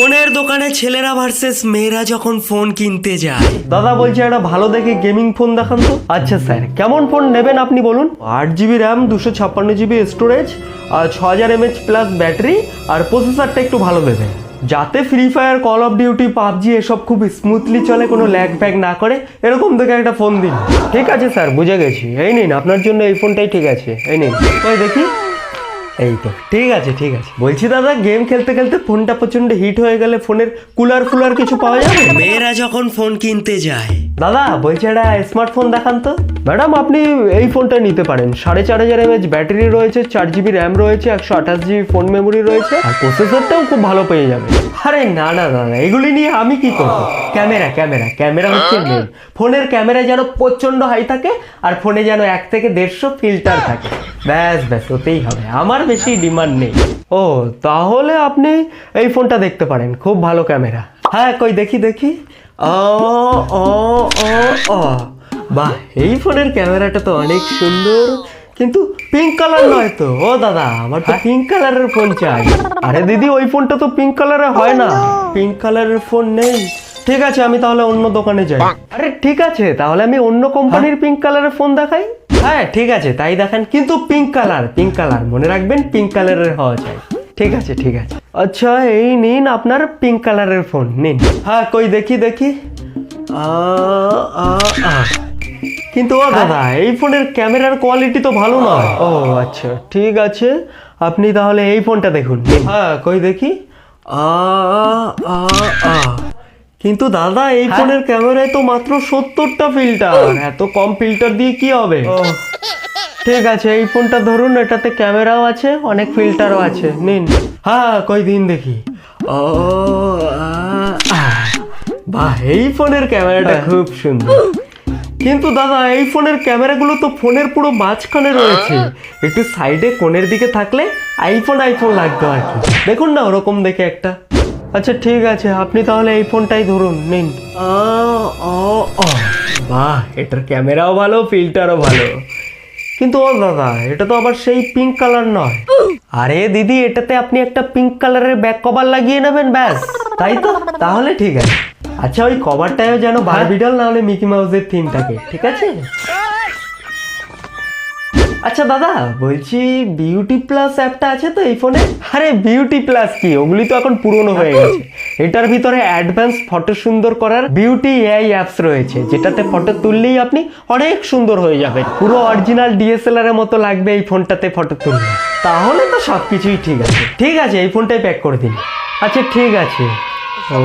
ফোনের দোকানে ছেলেরা ভার্সেস মেয়েরা যখন ফোন কিনতে যায়। দাদা বলছে একটা ভালো দেখে গেমিং ফোন দেখান তো। আচ্ছা স্যার কেমন ফোন নেবেন আপনি বলুন? আট জিবি র্যাম দুশো ছাপ্পান্ন জিবি স্টোরেজ আর ছ হাজার এমএচ প্লাস ব্যাটারি আর প্রসেসরটা একটু ভালো দেবেন যাতে Free Fire Call of Duty PUBG এসব খুব স্মুথলি চলে কোনো ল্যাগ ফ্যাগ না করে এরকম দেখে একটা ফোন দিন। ঠিক আছে স্যার বুঝে গেছি। এই নিন আপনার জন্য এই ফোনটাই ঠিক আছে। এই নিন। ওই দেখি। এই তো ঠিক আছে ঠিক আছে। বলছি দাদা গেম খেলতে খেলতে ফোনটা প্রচণ্ড হিট হয়ে গেলে ফোনের কুলার ফুলার কিছু পাওয়া যাবে? মেয়েরা যখন ফোন কিনতে যায়। দাদা বলছি একটা স্মার্টফোন দেখান তো। ম্যাডাম আপনি এই ফোনটা নিতে পারেন। সাড়ে চার হাজার এমএচ ব্যাটারি রয়েছে চার জিবি র্যাম রয়েছে একশো আঠাশ জিবি ফোন মেমোরি রয়েছে। আর প্রসেসরটাও খুব ভালো পেয়ে যাবে। আরে না না দাদা এগুলি নিয়ে আমি কি করব? ক্যামেরা ক্যামেরা ক্যামেরা হচ্ছে মেন ফোনের ক্যামেরা যেন প্রচণ্ড হাই থাকে আর ফোনে যেন এক থেকে দেড়শো ফিল্টার থাকে। ব্যাস ব্যাস ওতেই হবে। আমার বেশি ডিমান্ড নেই। ও তাহলে আপনি এই ফোনটা দেখতে পারেন। খুব ভালো ক্যামেরা হ্যাঁ কই দেখি দেখি। ও ও ও ও। বাহ এই ফোনের ক্যামেরাটা তো অনেক সুন্দর। কিন্তু পিঙ্ক কালার নয় তো। ও দাদা আমার তো পিঙ্ক কালারের ফোন চাই। আরে দিদি ওই ফোনটা তো পিঙ্ক কালারে হয় না। পিঙ্ক কালারের ফোন নেই। ঠিক আছে আমি তাহলে অন্য দোকানে যাই। আরে ঠিক আছে তাহলে আমি অন্য কোম্পানির পিঙ্ক কালারের ফোন দেখাই। হ্যাঁ ঠিক আছে তাই দেখান কিন্তু পিঙ্ক কালার পিঙ্ক কালার মনে রাখবেন পিঙ্ক কালারের হওয়া চাই ঠিক আছে ঠিক আছে। আচ্ছা এই নিন আপনার পিঙ্ক কালারের ফোন নিন। হ্যাঁ কই দেখি দেখি। কিন্তু ও দাদা এই ফোনের ক্যামেরার কোয়ালিটি তো ভালো নয়। ও আচ্ছা ঠিক আছে। আপনি তাহলে এই ফোনটা দেখুন হ্যাঁ কই দেখি। আ। কিন্তু দাদা এই ফোনের ক্যামেরায় তো মাত্র সত্তরটা ফিল্টার এত কম ফিল্টার দিয়ে কি হবে? ঠিক আছে এই ফোনটা ধরুন এটাতে ক্যামেরাও আছে অনেক ফিল্টারও আছে। নিন। হ্যাঁ কই দিন দেখি। ও। বাহ এই ফোনের ক্যামেরাটা খুব সুন্দর। কিন্তু দাদা এই ফোনের ক্যামেরাগুলো তো ফোনের পুরো মাঝখানে রয়েছে। একটু সাইডে কোণের দিকে থাকলে আইফোন আইফোন লাগতো আর কি। দেখুন না ওরকম দেখে একটা। আচ্ছা ঠিক আছে আপনি তাহলে এই ফোনটাই ধরুন নিন। বাহ এটার ক্যামেরাও ভালো ফিল্টারও ভালো। কিন্তু ও দাদা এটা তো আবার সেই পিঙ্ক কালার নয়। আরে দিদি এটাতে আপনি একটা পিঙ্ক কালারের ব্যাক কভার লাগিয়ে নেবেন ব্যাস। তাই তো? তাহলে ঠিক আছে। আচ্ছা ওই কভারটাও যেন বারবিডল না হলে মিকি মাউসের থিম থাকে ঠিক আছে? আচ্ছা দাদা, বলছি বিউটি প্লাস অ্যাপটা আছে তো এই ফোনে? আরে বিউটি প্লাস কি? ওগুলি তো এখন পুরনো হয়ে গেছে। এটার ভিতরে অ্যাডভান্স ফটো সুন্দর করার বিউটি এআই অ্যাপস রয়েছে, যেটাতে ফটো তুললেই আপনি অনেক সুন্দর হয়ে যাবেন। পুরো অরিজিনাল ডিএসএলআর এর মতো লাগবে এই ফোনটাতে ফটো তুললে। তাহলে তো সব কিছুই ঠিক আছে। ঠিক আছে, এই ফোনটাই প্যাক করে দিন। আচ্ছা ঠিক আছে। ও